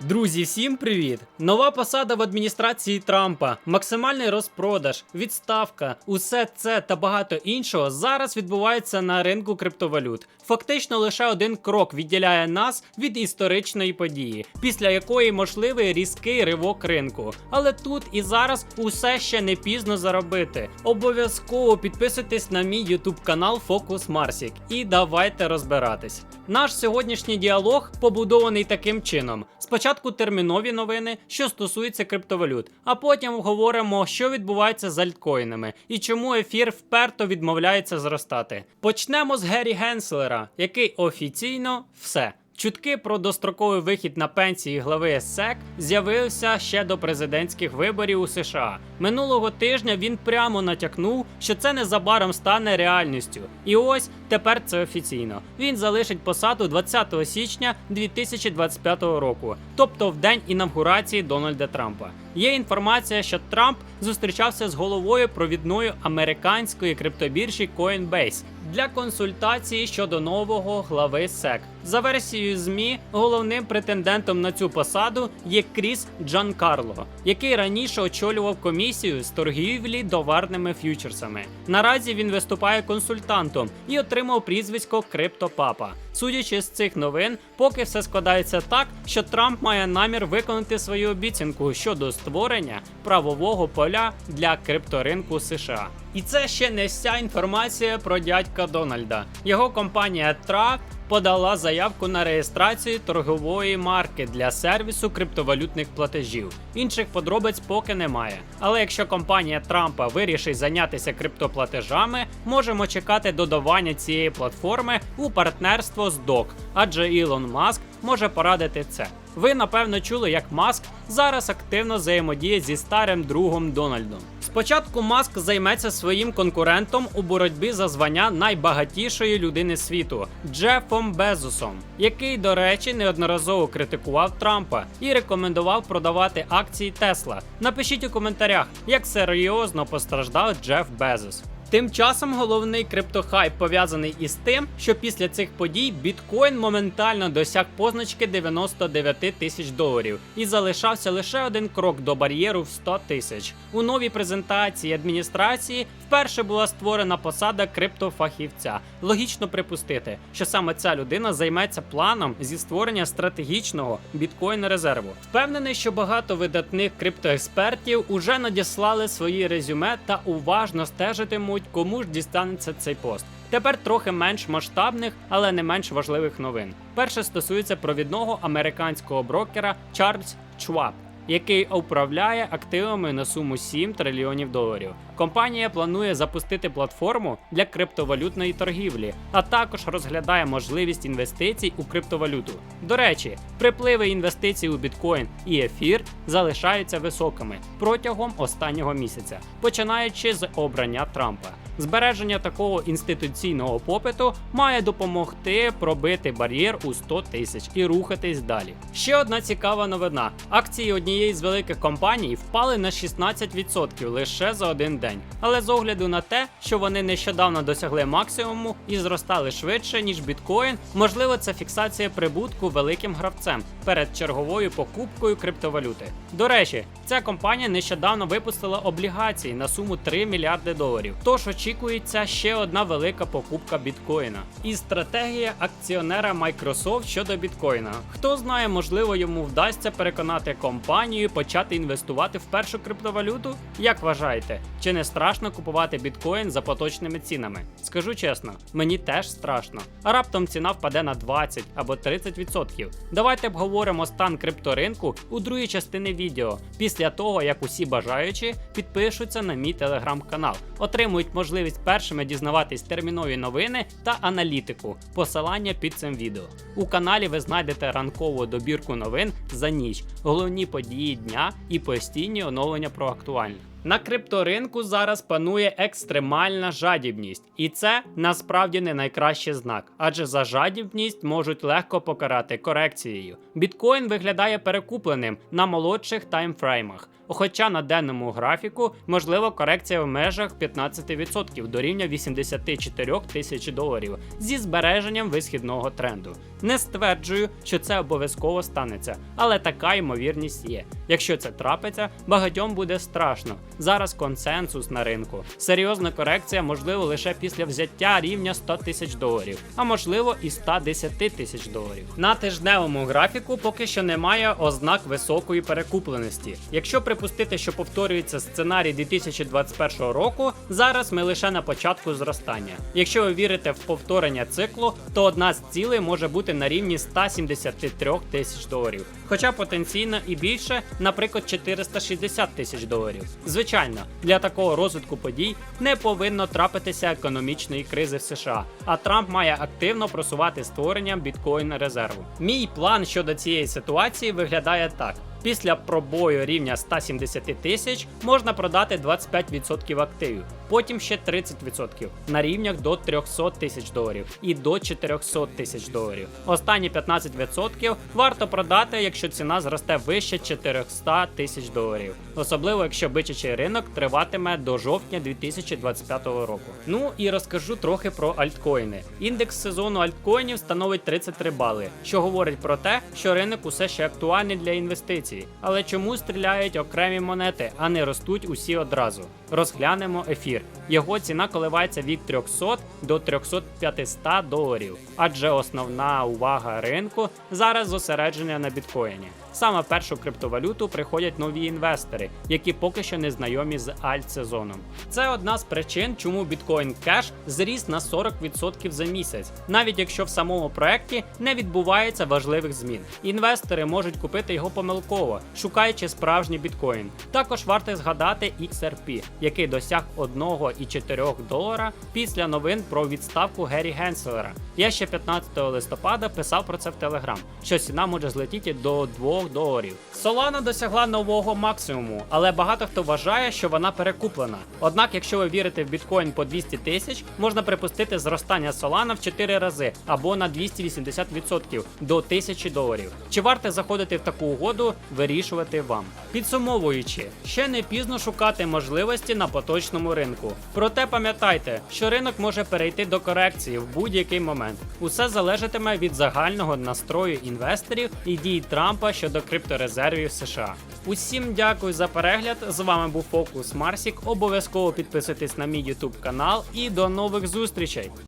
Друзі, всім привіт! Нова посада в адміністрації Трампа, максимальний розпродаж, відставка, усе це та багато іншого зараз відбувається на ринку криптовалют. Фактично лише один крок відділяє нас від історичної події, після якої можливий різкий ривок ринку. Але тут і зараз усе ще не пізно заробити. Обов'язково підписуйтесь на мій YouTube канал Focus Marsik і давайте розбиратись. Наш сьогоднішній діалог побудований таким чином: спочатку термінові новини, що стосуються криптовалют, а потім говоримо, що відбувається з альткоїнами і чому ефір вперто відмовляється зростати. Почнемо з Геррі Генслера, який офіційно все. Чутки про достроковий вихід на пенсії глави СЕК з'явилися ще до президентських виборів у США. Минулого тижня він прямо натякнув, що це незабаром стане реальністю. І ось тепер це офіційно. Він залишить посаду 20 січня 2025 року, тобто в день інавгурації Дональда Трампа. Є інформація, що Трамп зустрічався з головою провідної американської криптобіржі Coinbase для консультації щодо нового глави SEC. За версією ЗМІ, головним претендентом на цю посаду є Кріс Джанкарло, який раніше очолював комісію з торгівлі товарними ф'ючерсами. Наразі він виступає консультантом і отримав прізвисько Криптопапа. Судячи з цих новин, поки все складається так, що Трамп має намір виконати свою обіцянку щодо створення правового поля для крипторинку США. І це ще не вся інформація про дядька Дональда. Його компанія Трап подала заявку на реєстрацію торгової марки для сервісу криптовалютних платежів. Інших подробиць поки немає. Але якщо компанія Трампа вирішить зайнятися криптоплатежами, можемо чекати додавання цієї платформи у партнерство з DOC, адже Ілон Маск може порадити це. Ви напевно чули, як Маск зараз активно взаємодіє зі старим другом Дональдом. Спочатку Маск займеться своїм конкурентом у боротьбі за звання найбагатішої людини світу Джефом Безосом, який, до речі, неодноразово критикував Трампа і рекомендував продавати акції Тесла. Напишіть у коментарях, як серйозно постраждав Джеф Безос. Тим часом головний криптохайп пов'язаний із тим, що після цих подій біткоін моментально досяг позначки 99 тисяч доларів і залишався лише один крок до бар'єру в 100 тисяч. У новій презентації адміністрації вперше була створена посада криптофахівця. Логічно припустити, що саме ця людина займеться планом зі створення стратегічного біткоін резерву. Впевнений, що багато видатних криптоекспертів уже надіслали свої резюме та уважно стежитимуть, кому ж дістанеться цей пост. Тепер трохи менш масштабних, але не менш важливих новин. Перше стосується провідного американського брокера Чарльз Чваб, який управляє активами на суму 7 трильйонів доларів. Компанія планує запустити платформу для криптовалютної торгівлі, а також розглядає можливість інвестицій у криптовалюту. До речі, припливи інвестицій у біткоін і ефір залишаються високими протягом останнього місяця, починаючи з обрання Трампа. Збереження такого інституційного попиту має допомогти пробити бар'єр у 100 тисяч і рухатись далі. Ще одна цікава новина: акції однієї з великих компаній впали на 16% лише за один день. Але з огляду на те, що вони нещодавно досягли максимуму і зростали швидше ніж біткоін, можливо, це фіксація прибутку великим гравцем перед черговою покупкою криптовалюти. До речі, ця компанія нещодавно випустила облігації на суму 3 мільярди доларів. Тож очікується ще одна велика покупка біткоїна. І стратегія акціонера Microsoft щодо біткоїна. Хто знає, можливо, йому вдасться переконати компанію почати інвестувати в першу криптовалюту? Як вважаєте, чи не страшно купувати біткоін за поточними цінами? Скажу чесно, мені теж страшно. А раптом ціна впаде на 20 або 30%. Давайте обговоримо стан крипторинку у другій частині відео, після того як усі бажаючі підпишуться на мій телеграм-канал, отримують можливість першими дізнаватись термінові новини та аналітику. Посилання під цим відео. У каналі ви знайдете ранкову добірку новин за ніч, головні події дня і постійні оновлення про актуальне. На крипторинку зараз панує екстремальна жадібність, і це насправді не найкращий знак, адже за жадібність можуть легко покарати корекцією. Біткоін виглядає перекупленим на молодших таймфреймах. Хоча на денному графіку можлива корекція в межах 15% до рівня 84 тисяч доларів зі збереженням висхідного тренду. Не стверджую, що це обов'язково станеться, але така ймовірність є. Якщо це трапиться, багатьом буде страшно. Зараз консенсус на ринку. Серйозна корекція можливо лише після взяття рівня 100 тисяч доларів, а можливо і 110 тисяч доларів. На тижневому графіку поки що немає ознак високої перекупленості. Якщо припустити, що повторюється сценарій 2021 року, зараз ми лише на початку зростання. Якщо ви вірите в повторення циклу, то одна з цілей може бути на рівні 173 тисяч доларів, хоча потенційно і більше, наприклад, 460 тисяч доларів. Звичайно, для такого розвитку подій не повинно трапитися економічної кризи в США, а Трамп має активно просувати створення біткоін резерву. Мій план щодо цієї ситуації виглядає так. Після пробою рівня 170 тисяч можна продати 25% активів, потім ще 30% на рівнях до 300 тисяч доларів і до 400 тисяч доларів. Останні 15% варто продати, якщо ціна зросте вище 400 тисяч доларів, особливо якщо бичачий ринок триватиме до жовтня 2025 року. Ну і розкажу трохи про альткоїни. Індекс сезону альткоїнів становить 33 бали, що говорить про те, що ринок усе ще актуальний для інвестицій. Але чому стріляють окремі монети, а не ростуть усі одразу? Розглянемо ефір. Його ціна коливається від 300 до 300 доларів, адже основна увага ринку зараз зосереджена на біткоїні. Саме першу криптовалюту приходять нові інвестори, які поки що не знайомі з альт-сезоном. Це одна з причин, чому біткоін кеш зріс на 40% за місяць, навіть якщо в самому проекті не відбувається важливих змін. Інвестори можуть купити його помилково, шукаючи справжній біткоін. Також варто згадати XRP, який досяг 1,4 долара після новин про відставку Геррі Генселера. Я ще 15 листопада писав про це в Телеграм, що ціна може злетіти до 2 доларів. Solana досягла нового максимуму, але багато хто вважає, що вона перекуплена. Однак, якщо ви вірите в біткоін по 200 тисяч, можна припустити зростання Solana в 4 рази або на 280% до 1000 доларів. Чи варто заходити в таку угоду, вирішувати вам. Підсумовуючи, ще не пізно шукати можливості на поточному ринку. Проте пам'ятайте, що ринок може перейти до корекції в будь-який момент. Усе залежатиме від загального настрою інвесторів і дій Трампа щодо крипторезервів США. Усім дякую за перегляд. З вами був Фокус Марсік. Обов'язково підписуйтесь на мій YouTube канал і до нових зустрічей.